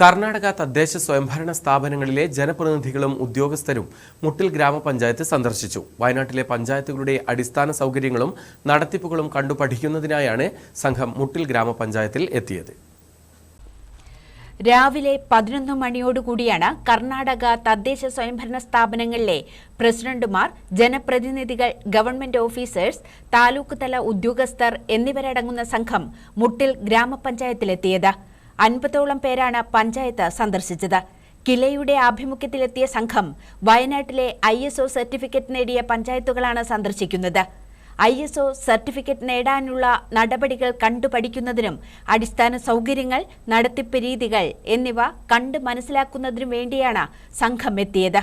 കർണാടക തദ്ദേശ സ്വയംഭരണ സ്ഥാപനങ്ങളിലെ ജനപ്രതിനിധികളും ഉദ്യോഗസ്ഥരും മുട്ടിൽ ഗ്രാമപഞ്ചായത്ത് സന്ദർശിച്ചു. വയനാട്ടിലെ പഞ്ചായത്തുകളുടെ അടിസ്ഥാന സൗകര്യങ്ങളും നടത്തിപ്പുകളും കണ്ടു പഠിക്കുന്നതിനായാണ് സംഘം മുട്ടിൽ ഗ്രാമപഞ്ചായത്തിൽ എത്തിയത്. രാവിലെ പതിനൊന്ന് മണിയോടുകൂടിയാണ് കർണാടക തദ്ദേശ സ്വയംഭരണ സ്ഥാപനങ്ങളിലെ പ്രസിഡന്റുമാർ ജനപ്രതിനിധികൾ ഗവൺമെന്റ് ഓഫീസേഴ്സ് താലൂക്ക് തല ഉദ്യോഗസ്ഥർ എന്നിവരടങ്ങുന്ന സംഘം മുട്ടിൽ ഗ്രാമപഞ്ചായത്തിലെത്തിയത്. അൻപതോളം പേരാണ് പഞ്ചായത്ത് സന്ദർശിച്ചത്. കിലയുടെ ആഭിമുഖ്യത്തിലെത്തിയ സംഘം വയനാട്ടിലെ ഐ എസ് ഒ സർട്ടിഫിക്കറ്റ് നേടിയ പഞ്ചായത്തുകളാണ് സന്ദർശിക്കുന്നത്. ഐ എസ് ഒ സർട്ടിഫിക്കറ്റ് നേടാനുള്ള നടപടികൾ കണ്ടുപഠിക്കുന്നതിനും അടിസ്ഥാന സൗകര്യങ്ങൾ നടത്തിപ്പ് രീതികൾ എന്നിവ കണ്ടു മനസ്സിലാക്കുന്നതിനും വേണ്ടിയാണ് സംഘം എത്തിയത്.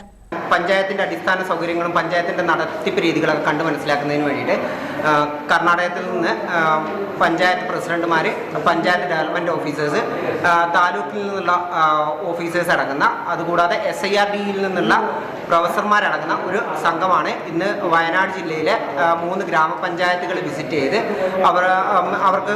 പഞ്ചായത്തിന്റെ അടിസ്ഥാന സൗകര്യങ്ങളും പഞ്ചായത്തിന്റെ നടത്തിപ്പ് രീതികളൊക്കെ കണ്ടു മനസ്സിലാക്കുന്നതിന് വേണ്ടിയിട്ട് കർണാടകത്തിൽ നിന്ന് പഞ്ചായത്ത് പ്രസിഡന്റുമാർ പഞ്ചായത്ത് ഡെവലപ്മെന്റ് ഓഫീസേഴ്സ് താലൂക്കിൽ നിന്നുള്ള ഓഫീസേഴ്സ് അടങ്ങുന്ന അതുകൂടാതെ എസ് ഐ ആർ ഡിയിൽ നിന്നുള്ള പ്രൊഫസർമാരടങ്ങുന്ന ഒരു സംഘമാണ് ഇന്ന് വയനാട് ജില്ലയിലെ മൂന്ന് ഗ്രാമപഞ്ചായത്തുകൾ വിസിറ്റ് ചെയ്ത് അവർ അവർക്ക്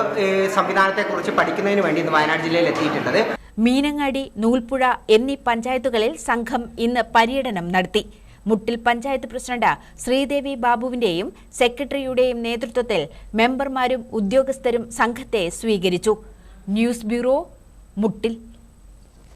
സംവിധാനത്തെക്കുറിച്ച് പഠിക്കുന്നതിന് വേണ്ടി ഇന്ന് വയനാട് ജില്ലയിൽ എത്തിയിട്ടുള്ളത്. മീനങ്ങാടി നൂൽപ്പുഴ എന്നീ പഞ്ചായത്തുകളിൽ സംഘം ഇന്ന് പര്യടനം നടത്തി. മുട്ടിൽ പഞ്ചായത്ത് പ്രസിഡന്റ് ശ്രീദേവി ബാബുവിന്റെയും സെക്രട്ടറിയുടെയും നേതൃത്വത്തിൽ മെമ്പർമാരും ഉദ്യോഗസ്ഥരും സംഘത്തെ സ്വീകരിച്ചു. ന്യൂസ് ബ്യൂറോ മുട്ടിൽ.